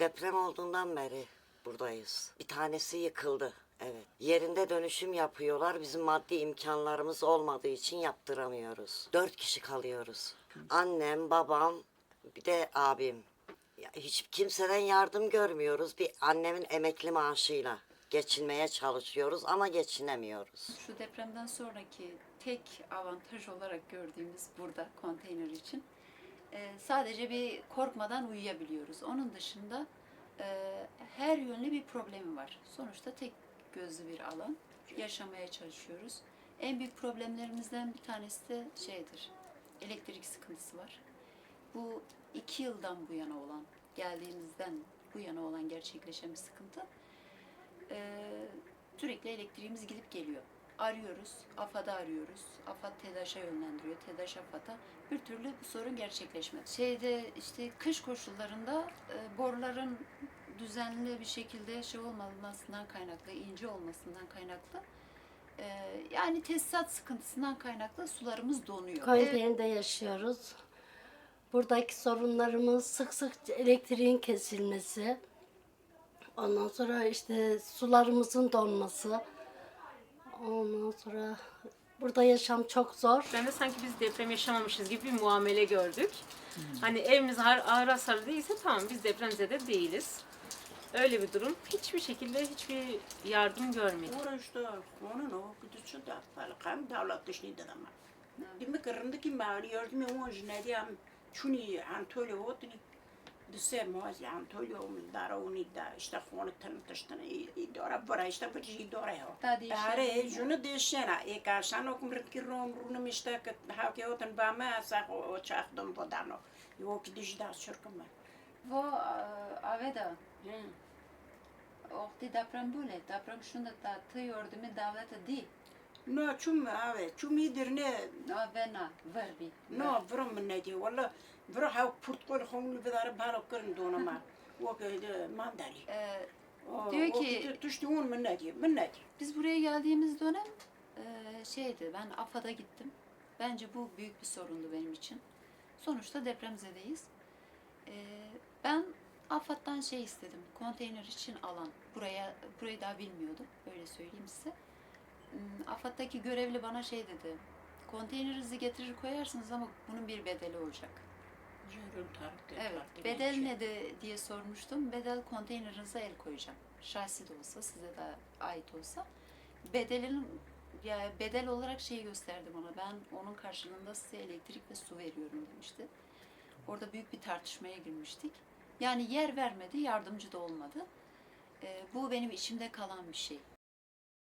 Deprem olduğundan beri buradayız. Bir tanesi yıkıldı. Evet. Yerinde dönüşüm yapıyorlar. Bizim maddi imkanlarımız olmadığı için yaptıramıyoruz. Dört kişi kalıyoruz. Annem, babam, bir de abim. Ya hiç kimseden yardım görmüyoruz. Bir annemin emekli maaşıyla geçinmeye çalışıyoruz ama geçinemiyoruz. Şu depremden sonraki tek avantaj olarak gördüğümüz burada konteyner için e, sadece bir korkmadan uyuyabiliyoruz. Onun dışında e, her yönlü bir problemi var. Sonuçta tek gözlü bir alan. Yaşamaya çalışıyoruz. En büyük problemlerimizden bir tanesi de şeydir. Elektrik sıkıntısı var. Bu iki yıldan bu yana olan, geldiğimizden bu yana olan gerçekleşen bir sıkıntı. Ee, sürekli elektriğimiz gidip geliyor. Arıyoruz, AFAD'ı arıyoruz. AFAD TEDAŞ'a yönlendiriyor, TEDAŞ AFAD'a. Bir türlü bu sorun gerçekleşmedi. Şeyde işte kış koşullarında e, boruların düzenli bir şekilde şey olmamasından kaynaklı, ince olmasından kaynaklı e, yani tesisat sıkıntısından kaynaklı sularımız donuyor. Evet, Konteynerinde yaşıyoruz. Buradaki sorunlarımız sık sık elektriğin kesilmesi. Ondan sonra işte sularımızın donması. Sonra burada yaşam çok zor. Ben de sanki biz deprem yaşamamışız gibi bir muamele gördük. Hani evimiz ağır, ağır hasarlı değilse tamam biz depremzede değiliz. Öyle bir durum. Hiçbir şekilde hiçbir yardım görmedik. Uğraştı. Onun o güdüsü de falakam devlet dışını da ama. Dimi kırındaki mali yardım o jnedi am çuni Antalya otni dse işte bu idora ya. Daha değişen Are bir- junu deşena e ka şano kumrit ki rom runum işte kat ha ki otan ba ma sa o çahdum podano. Yo ki dijda şurkama. Bu e, aveda Okti deprem böyle. Deprem şunda da tı yordumi devlete değil. No, çum ave, çum idir ne? No, vena, verbi. No, vrum ne diye, valla vrum ha portkol honglu bedara barok kırın donama. O köyde mandari. Ee, diyor ki... Düştüğün mü ne diye, ne diye. Biz buraya geldiğimiz dönem e, şeydi, ben AFAD'a gittim. Bence bu büyük bir sorundu benim için. Sonuçta depremzedeyiz. E, ben AFAD'dan şey istedim, konteyner için alan. Buraya, burayı daha bilmiyordum, öyle söyleyeyim size. Hmm, AFAD'daki görevli bana şey dedi. Konteynerinizi getirir koyarsınız ama bunun bir bedeli olacak. Evet. Bedel ne de diye sormuştum. Bedel konteynerinize el koyacağım. Şahsi de olsa, size de ait olsa. Bedelin ya bedel olarak şeyi gösterdim ona. Ben onun karşılığında size elektrik ve su veriyorum demişti. Orada büyük bir tartışmaya girmiştik. Yani yer vermedi, yardımcı da olmadı. Ee, bu benim içimde kalan bir şey.